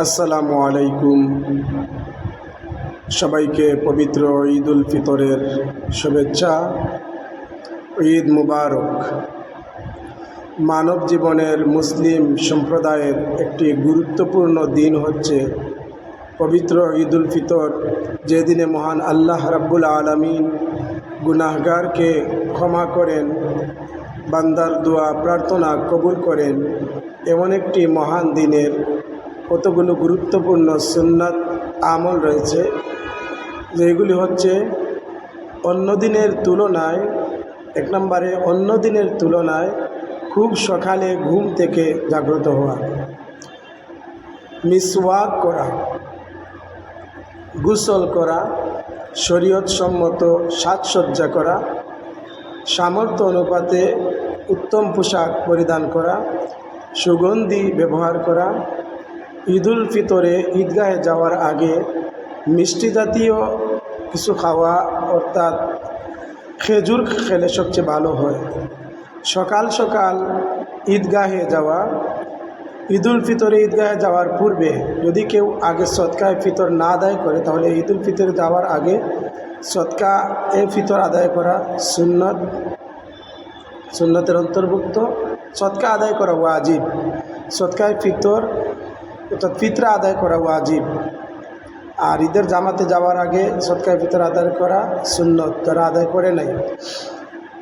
আসসালামু আলাইকুম। সবাইকে পবিত্র ঈদ উল ফিতরের শুভেচ্ছা, ঈদ মুবারক। মানব জীবনের মুসলিম সম্প্রদায়ের একটি গুরুত্বপূর্ণ দিন হচ্ছে পবিত্র ঈদ উল ফিতর যে দিনে মহান আল্লাহ রাব্বুল আলমিন গুনাহগারকে ক্ষমা করেন, বান্দার দোয়া প্রার্থনা কবুল করেন। এমন একটি মহান দিনের কতগুলো গুরুত্বপূর্ণ সুন্নাত আমল রয়েছে, যেগুলি হচ্ছে অন্য দিনের তুলনায়, এক নম্বরে অন্য দিনের তুলনায় খুব সকালে ঘুম থেকে জাগ্রত হওয়া। মিসওয়াক করা, গোসল করা শরীয়ত সম্মত সাজসজ্জা করা, সামর্থ্য অনুপাতে উত্তম পোশাক পরিধান করা, সুগন্ধি ব্যবহার করা ঈদুল ফিতরে ঈদগাহে যাওয়ার আগে মিষ্টি জাতীয় কিছু খাওয়া অর্থাৎ খেজুর খেলে সবচেয়ে ভালো হয়। সকাল সকাল ঈদগাহে যাওয়া। ঈদুল ফিতরে ঈদগাহে যাওয়ার পূর্বে যদি কেউ আগে সৎকায় ফিতর না আদায় করে, তাহলে ঈদুল ফিতরে যাওয়ার আগে সৎকা এ ফিতর আদায় করা সুন্নত, সুন্নতের অন্তর্ভুক্ত। সৎকা আদায় করা ওয়াজিব। সৎকায় ফিতর অর্থাৎ ফিতরা আদায় করা ওয়াজিব। আর ঈদের জামাতে যাওয়ার আগে সৎকায় ফিতর আদায় করা সুন্নত তারা আদায় করে নাই।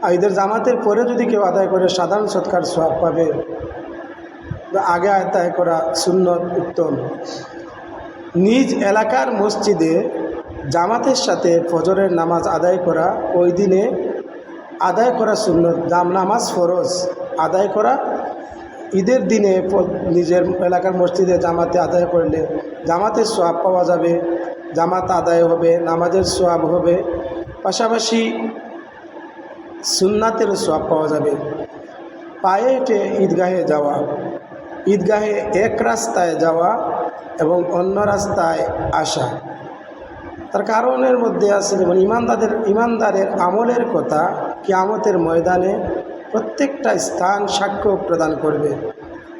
আর ঈদের জামাতের পরে যদি কেউ আদায় করে, সাধারণ সৎকার সব পাবে। আগে আদায় করা সুন্নত, উত্তম। নিজ এলাকার মসজিদে জামাতের সাথে ফজরের নামাজ আদায় করা, ওই দিনে আদায় করা সুন্নত নামাজ ফরজ, আদায় করা ঈদের দিনে নিজের এলাকার মসজিদে জামাতে আদায় করলে জামাতের সোয়াব পাওয়া যাবে, জামাত আদায় হবে, নামাজের সোয়াব হবে, পাশাপাশি সুন্নাতেরও সোয়াব পাওয়া যাবে। পায়ে হেঁটে ঈদগাহে যাওয়া, ঈদগাহে এক রাস্তায় যাওয়া এবং অন্য রাস্তায় আসা। তার কারণের মধ্যে আছে, যেমন ইমানদারের ইমানদারের আমলের কথা কিয়ামতের ময়দানে প্রত্যেকটা স্থান সাক্ষ্য প্রদান করবে।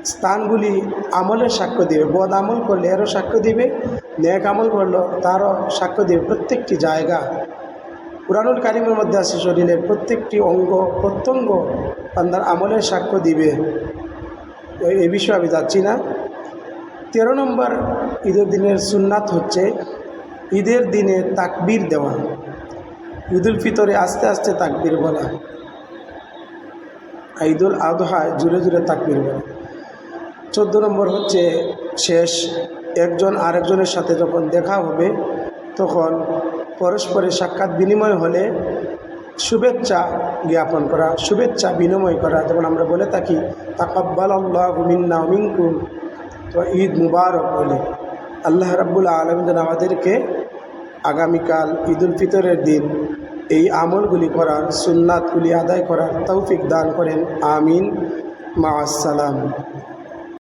স্থানগুলি আমলের সাক্ষ্য দিবে। বদ আমল করলে এরও সাক্ষ্য দিবে ন্যাক আমল করল তারও সাক্ষ্য দিবে প্রত্যেকটি জায়গা। পুরানুল কারিমের মধ্যে আছে শরীরের প্রত্যেকটি অঙ্গ, প্রত্যঙ্গ পান্দার আমলের সাক্ষ্য দিবে। এ বিষয়ে আমি যাচ্ছি না। তেরো নম্বর ঈদের দিনের সুন্নাত হচ্ছে ঈদের দিনে তাকবির দেওয়া। ঈদুল ফিতরে আস্তে আস্তে তাকবির বলা। ঈদুল আদহায় জুড়ে জুড়ে তাকবীর বলা। চোদ্দ নম্বর হচ্ছে শেষ, একজন আরেকজনের সাথে যখন দেখা হবে, তখন পরস্পরের সাক্ষাৎ বিনিময় হলে শুভেচ্ছা জ্ঞাপন করা, শুভেচ্ছা বিনিময় করা, যেমন আমরা বলে থাকি তাকাব্বাল আল্লাহ মিন্না তো ঈদ মুবারক বলে। আল্লাহ রাব্বুল আলম যেন আমাদেরকে আগামীকাল ঈদুল ফিতরের দিন এই আমলগুলি করার সুন্নাতগুলি আদায় করার তৌফিক দান করেন। আমিন। মা আসসালাম